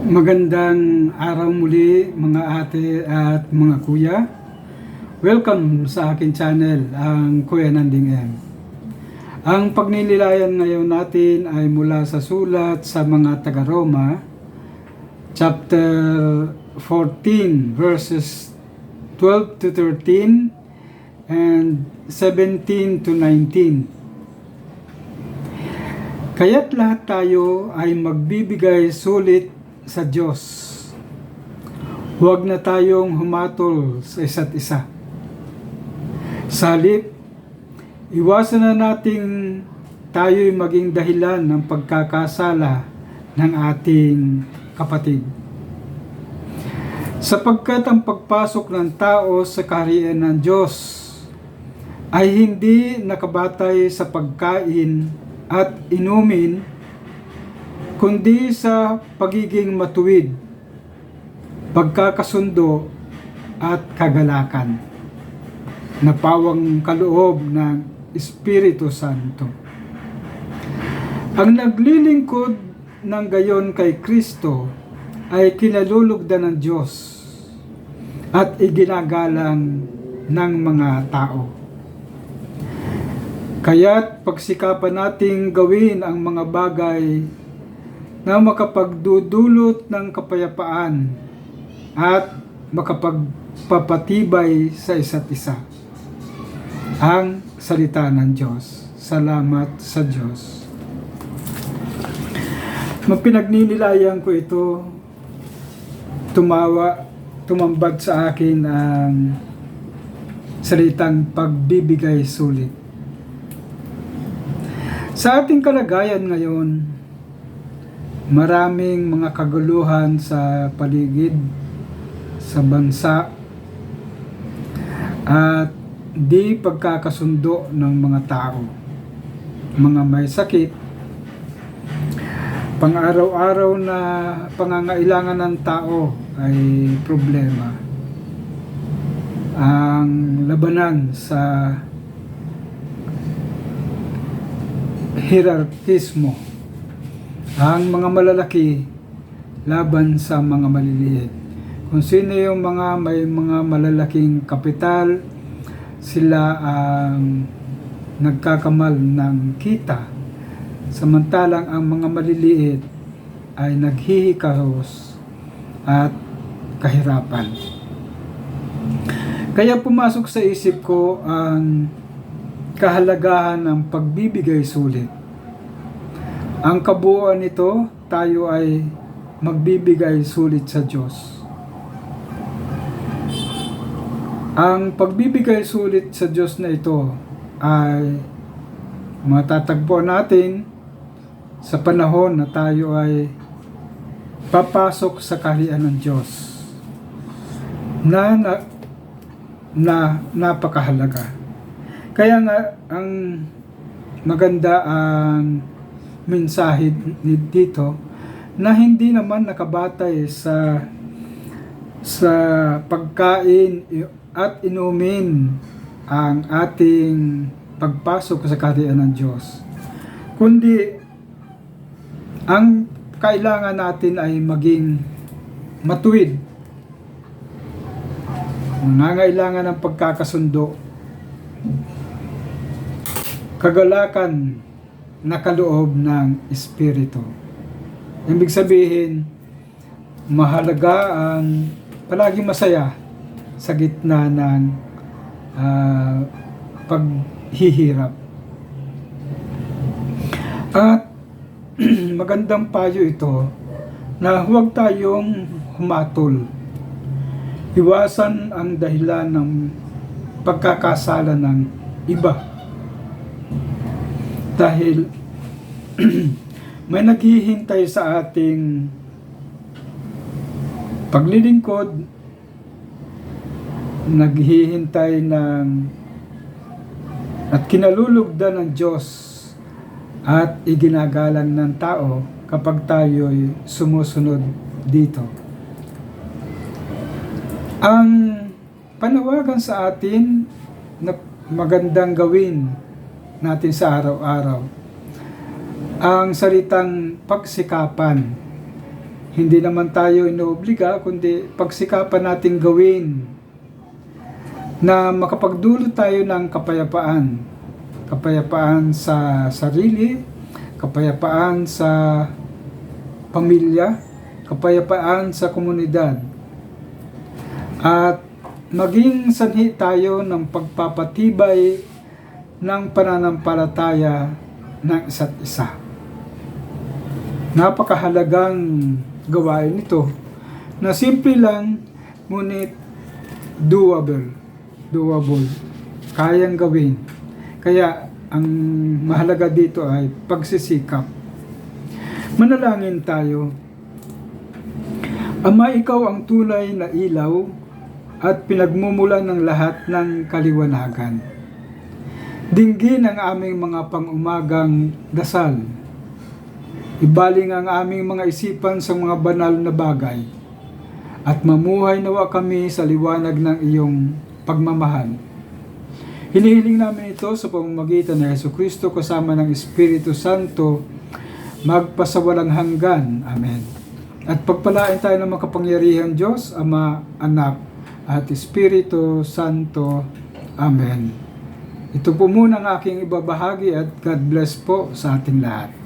Magandang araw muli mga ate at mga kuya. Welcome sa akin channel, ang Kuya Nanding M. Ang pagninilayan ngayon natin ay mula sa sulat sa mga taga-Roma, chapter 14, verses 12 to 13 and 17 to 19. Kaya't lahat tayo ay magbibigay sulit sa Diyos. Huwag na tayong humatol sa isa't isa. Sa halip, iwasan na nating tayo'y maging dahilan ng pagkakasala ng ating kapatid. Sapagkat ang pagpasok ng tao sa kaharian ng Diyos ay hindi nakabatay sa pagkain at inumin, kundi sa pagiging matuwid, pagkakasundo at kagalakan na pawang kaloob ng Espiritu Santo. Ang naglilingkod ng gayon kay Kristo ay kinalulugdan ng Diyos at iginagalang ng mga tao. Kaya't pagsikapan nating gawin ang mga bagay na makapagdudulot ng kapayapaan at makapagpapatibay sa isa't isa. Ang salita ng Diyos. Salamat sa Diyos. Mapinagninilayan ko ito, tumawa, tumambad sa akin ang salitang pagbibigay sulit. Sa ating kalagayan ngayon, maraming mga kaguluhan sa paligid, sa bansa, at di pagkakasundo ng mga tao. Mga may sakit, pang-araw-araw na pangangailangan ng tao ay problema. Ang labanan sa hierarkismo ang mga malalaki laban sa mga maliliit. Kung sino yung mga may mga malalaking kapital, sila ang nagkakamal ng kita. Samantalang ang mga maliliit ay naghihikaros at kahirapan. Kaya pumasok sa isip ko ang kahalagahan ng pagbibigay sulit. Ang kabuuan nito, tayo ay magbibigay sulit sa Diyos. Ang pagbibigay sulit sa Diyos na ito ay matatagpo natin sa panahon na tayo ay papasok sa kaharian ng Diyos na, na, na napakahalaga. Kaya nga ang maganda ang mensahe dito na hindi naman nakabatay sa sa pagkain at inumin ang ating pagpasok sa kaharian ng Diyos. Kundi ang kailangan natin ay maging matuwid. Nangangailangan ng pagkakasundo. Kagalakan na kaloob ng Espiritu. Ibig sabihin, mahalaga ang palaging masaya sa gitna ng uh, paghihirap. At magandang payo ito na huwag tayong humatol. Iwasan ang dahilan ng pagkakasala ng iba. Dahil may naghihintay sa ating paglilingkod, naghihintay ng at kinalulugdan ng Diyos at iginagalang ng tao kapag tayo'y sumusunod dito. Ang panawagan sa atin na magandang gawin natin sa araw-araw ang salitang pagsikapan Hindi naman tayo inoobliga, kundi pagsikapan nating gawin na makapagdulot tayo ng kapayapaan. Kapayapaan sa sarili, kapayapaan sa pamilya, kapayapaan sa komunidad. At maging sanhi tayo ng pagpapatibay ng pananampalataya ng isa't isa. Napakahalagang gawain ito na simple lang ngunit doable. Doable. Kayang gawin. Kaya ang mahalaga dito ay pagsisikap. Manalangin tayo. Ama, ikaw ang tunay na ilaw at pinagmumulan ng lahat ng kaliwanagan. Dinggin ang aming mga pangumagang dasal. Ibaling ang aming mga isipan sa mga banal na bagay at mamuhay nawa kami sa liwanag ng iyong pagmamahal. Hinihiling namin ito sa pamamagitan ng Yesu Kristo kasama ng Espiritu Santo magpasawalang hanggan. Amen. At pagpalain tayo ng makapangyarihan Diyos, Ama, Anak, at Espiritu Santo. Amen. Ito po muna ang aking ibabahagi at God bless po sa ating lahat.